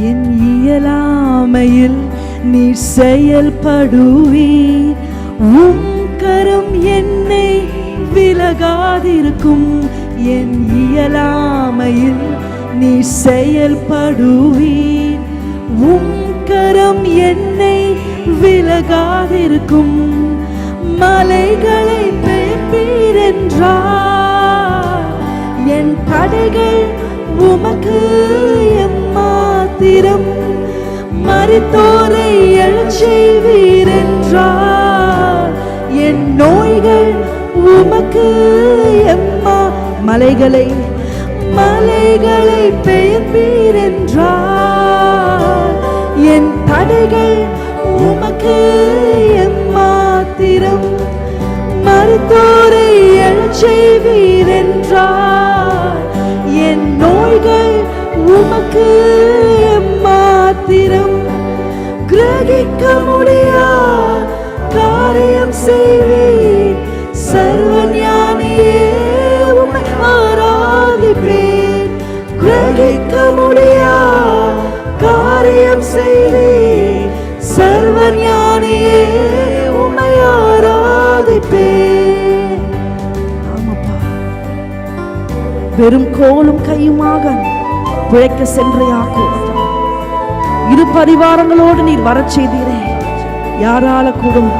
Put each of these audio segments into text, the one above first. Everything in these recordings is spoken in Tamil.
என் இயலாமையில் நீ செயல்படுவீர். உம் கரம் என்னை விலகாதிருக்கும். என் இயலாமையில் நீ செயல்படுவீர். உம் கரம் என்னை விலகாதிருக்கும். மலைகளை பெயர்ப்பீர் என்றார் என் படைகள் உமக்கு எம்மாத்திரம் மறித்தோரை எழச் செய்வீர் என்றார் என் நோய்கள் உமக்கு எம்மா மலைகளை மலைகளை பெயர்ப்பீர் என்றார் என் தடைகள் உமக்கு எம்மாத்திரம் மருத்துவரை எழச் செய்வீர் என்றார் என் நோய்கள் உமக்கு காரியம் செய்வீர் சர்வ ஞானியே உம்மை ஆராதிப்பேன் வெறும் கோலும் கையுமாக பிழைக்க சென்ற யாக்கோபு இரு பரிவாரங்களோடு நீர் வர செய்தீரே. யாரால கூடும்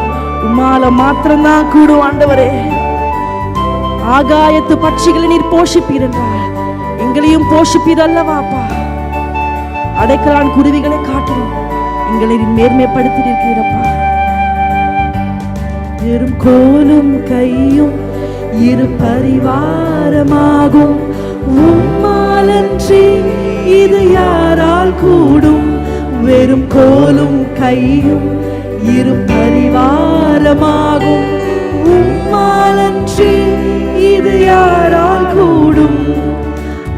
உமால மாத்திரம்தான் கூடும் ஆண்டவரே. ஆகாயத்து பட்சிகளை நீர் போஷிப்பீர் என்றார். எங்களையும் போஷிப்பீர் அல்லவாப்பா. அடைக்கலான் குருவிகளை காட்டிலும் எங்களை நீர் மேன்மைப்படுத்தியிருக்கிறப்பா வெறும் கோலும் கையும் இரு பரிவாரமாகும். உம்மாலன்றி இது யாரால் கூடும்? வெறும் கோலும் கையும் இரு பரிவாரமாகும். உம்மாலன்றி இது யாரால் கூடும்?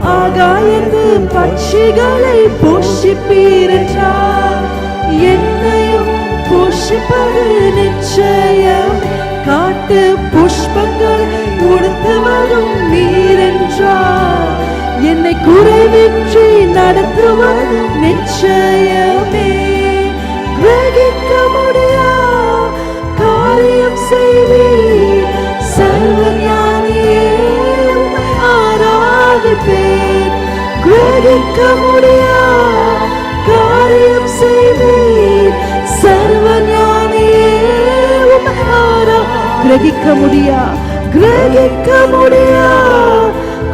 ஆகாயத்து பட்சிகளை போஷிப்பீர் என்றார் என்னையும் போஷிப்பது நிச்சயம். காட்டு புஷ்பங்கள் உடுத்து வரும் நீர் என்றார் என்னை குறைவின்றி நடத்துவதும் நிச்சயமே. முடியா? காரியம் செய்வீர் சர்வ ஞானியே கிரகிக்க முடியா? கிரகிக்க முடியா?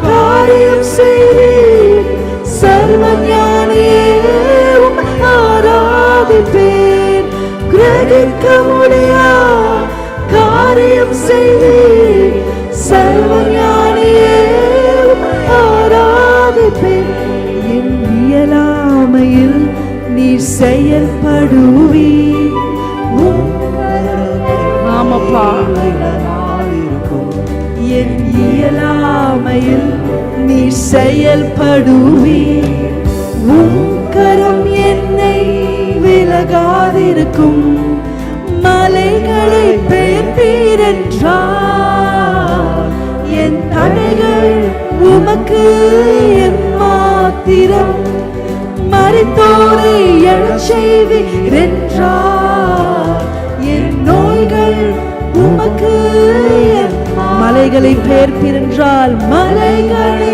காரியம் செய்வீர் சர்வ ஞானியே ஆராதிப்பேன் கிரகிக்க முடியா? காரியம் செய்வீர் சர்வ நீர் செயல்படுவீர் உம் என் இயலாமையில் நீ செயல்படுவீர் உங்கரம் என்னை விலகாதிருக்கும். மலைகளை பெயர்ப்பீர் என் தடைகள் உமக்கு என் மாத்திரம். மறித்தோரை எழச் செய்வீர் என்றார் என் நோய்கள் உமக்கு மலைகளை பெயர்ப்பீர் மலைகளை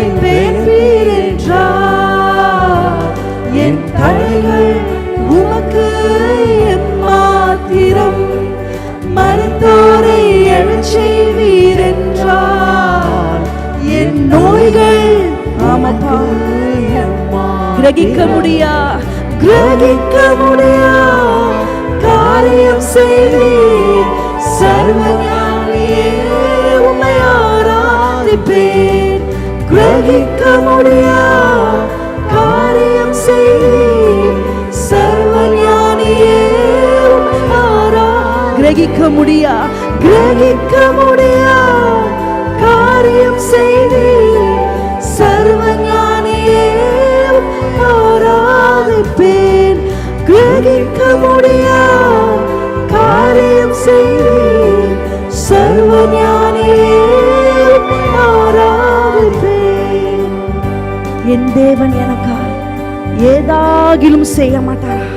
கிரகிக்க முடியா கிரகிக்க முடியா காரியம் செய்தி சர்வஞானியே உம்மை ஆராதிப்பேன். கிரகிக்க முடியா காரியம் செய்தி சர்வஞானியே கிரகிக்க முடியா கிரகிக்க முடியா காரியம் செய்தி கிரகிக்க முடியா? காரியம் செய்வீர் சர்வ ஞானியே என் தேவன் எனக்கா ஏதாகிலும் செய்ய மாட்டாரா?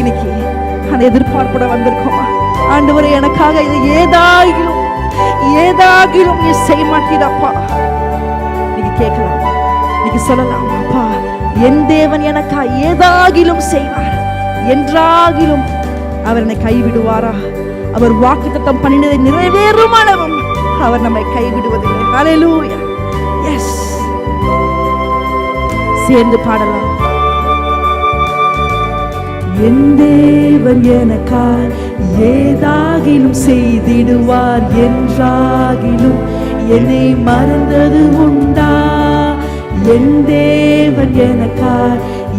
இன்னைக்கு அந்த எதிர்பார்ப்போட வந்திருக்கோமா? ஆண்டவரே எனக்காக இது ஏதாகிலும் ஏதாகிலும் நீ செய்ய மாட்டீடாப்பா நீங்க கேட்கலாம். நீங்க சொல்லலாம் அப்பா என் தேவன் எனக்கா ஏதாகிலும் செய்வார். என்றாகிலும் அவர் என்னை கைவிடுவாரா? அவர் வாக்குத்தத்தம் பண்ணினதை நிறைவேறும் அளவும் அவர் நம்மை கைவிடுவதில்லை. ஹalleluya எஸ் சேர்ந்து பாடலாம். என் தேவன் எனக்காய் ஏதாகிலும் செய்திடுவார் என்றாகிலும் என்னை மறந்தது உண்டா? என் தேவன் எனக்காய்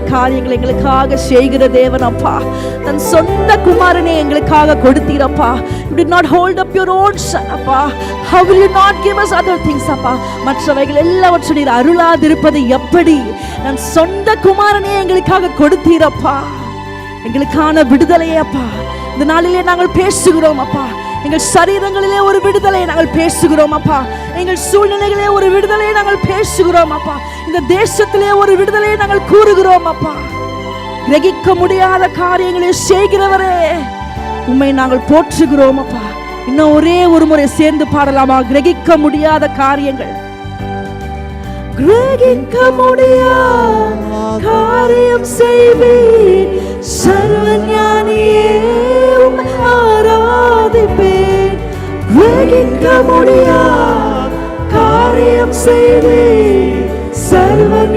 காரியங்களை எங்களுக்காக செய்கிற தேவன் அப்பா. தன் சொந்த குமாரனை எங்களுக்காக கொடுத்தீரப்பா. You not hold up your own அப்பா. How will you not give us other things அப்பா? மற்றவைகள் எல்லாவற்றையும் நீர் அருளாதிருப்பது எப்படி? நான் சொந்த குமாரனை எங்களுக்காக கொடுத்தீரப்பா. எங்களுக்கான விடுதலையே அப்பா. இந்த நாளிலே நாங்கள் பேசுகிறோம் அப்பா. எங்கள் சரீரங்களிலே ஒரு விடுதலை நாங்கள் பேசுகிறோம் அப்பா. எங்கள் சூழ்நிலைகளே ஒரு விடுதலையை நாங்கள் பேசுகிறோம் அப்பா. இந்த தேசத்திலே ஒரு விடுதலையை நாங்கள் கூறுகிறோம் அப்பா. கிரகிக்க முடியாத காரியங்களை செய்கிறவரே உண்மை நாங்கள் போற்றுகிறோம் அப்பா. இன்னும் ஒரே ஒரு முறை சேர்ந்து பாடலாமா? கிரகிக்க முடியாத காரியங்கள். கிரகிக்க முடியாத காரியம் செய்வீர் சர்வஞானியே. ஆராதிப்பேன் கிரகிக்க முடியா? காரியம் செய்தே சர்வன்